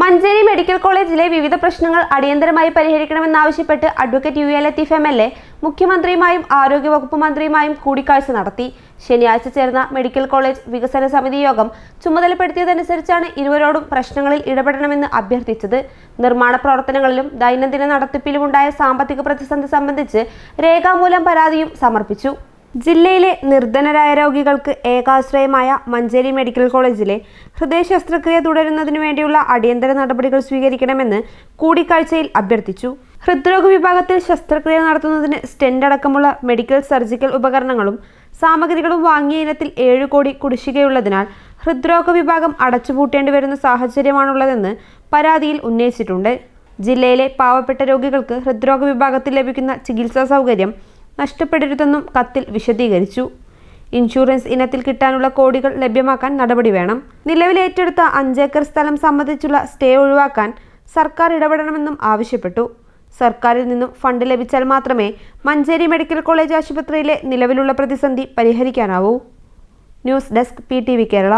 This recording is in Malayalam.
മഞ്ചേരി മെഡിക്കൽ കോളേജിലെ വിവിധ പ്രശ്നങ്ങൾ അടിയന്തരമായി പരിഹരിക്കണമെന്നാവശ്യപ്പെട്ട് advocate U A Latheef M L A മുഖ്യമന്ത്രിയുമായും ആരോഗ്യവകുപ്പ് മന്ത്രിയുമായും കൂടിക്കാഴ്ച നടത്തി. ശനിയാഴ്ച ചേർന്ന മെഡിക്കൽ കോളേജ് വികസന സമിതി യോഗം ചുമതലപ്പെടുത്തിയതനുസരിച്ചാണ് ഇരുവരോടും പ്രശ്നങ്ങളിൽ ഇടപെടണമെന്ന് അഭ്യർത്ഥിച്ചത്. നിർമ്മാണ പ്രവർത്തനങ്ങളിലും ദൈനംദിന നടത്തിപ്പിലുമുണ്ടായ സാമ്പത്തിക പ്രതിസന്ധി സംബന്ധിച്ച് രേഖാമൂലം പരാതിയും സമർപ്പിച്ചു. ജില്ലയിലെ നിർധനരായ രോഗികൾക്ക് ഏകാശ്രയമായ മഞ്ചേരി മെഡിക്കൽ കോളേജിലെ ഹൃദയ ശസ്ത്രക്രിയ തുടരുന്നതിനു വേണ്ടിയുള്ള അടിയന്തര നടപടികൾ സ്വീകരിക്കണമെന്ന് കൂടിക്കാഴ്ചയിൽ അഭ്യർത്ഥിച്ചു. ഹൃദ്രോഗ വിഭാഗത്തിൽ ശസ്ത്രക്രിയ നടത്തുന്നതിന് സ്റ്റെൻഡ് അടക്കമുള്ള മെഡിക്കൽ സർജിക്കൽ ഉപകരണങ്ങളും സാമഗ്രികളും വാങ്ങിയ ഇനത്തിൽ ഏഴ് കോടി കുടിശ്ശികയുള്ളതിനാൽ ഹൃദ്രോഗ വിഭാഗം അടച്ചുപൂട്ടേണ്ടി വരുന്ന സാഹചര്യമാണുള്ളതെന്ന് പരാതിയിൽ ഉന്നയിച്ചിട്ടുണ്ട്. ജില്ലയിലെ പാവപ്പെട്ട രോഗികൾക്ക് ഹൃദ്രോഗ വിഭാഗത്തിൽ ലഭിക്കുന്ന ചികിത്സാ സൗകര്യം നഷ്ടപ്പെടരുതെന്നും കത്തിൽ വിശദീകരിച്ചു. ഇൻഷുറൻസ് ഇനത്തിൽ കിട്ടാനുള്ള കോടികൾ ലഭ്യമാക്കാൻ നടപടി വേണം. നിലവിൽ ഏറ്റെടുത്ത അഞ്ചേക്കർ സ്ഥലം സംബന്ധിച്ചുള്ള സ്റ്റേ ഒഴിവാക്കാൻ സർക്കാർ ഇടപെടണമെന്നും ആവശ്യപ്പെട്ടു. സർക്കാരിൽ നിന്നും ഫണ്ട് ലഭിച്ചാൽ മാത്രമേ മഞ്ചേരി മെഡിക്കൽ കോളേജ് ആശുപത്രിയിലെ നിലവിലുള്ള പ്രതിസന്ധി പരിഹരിക്കാനാവൂ. News desk P Kerala.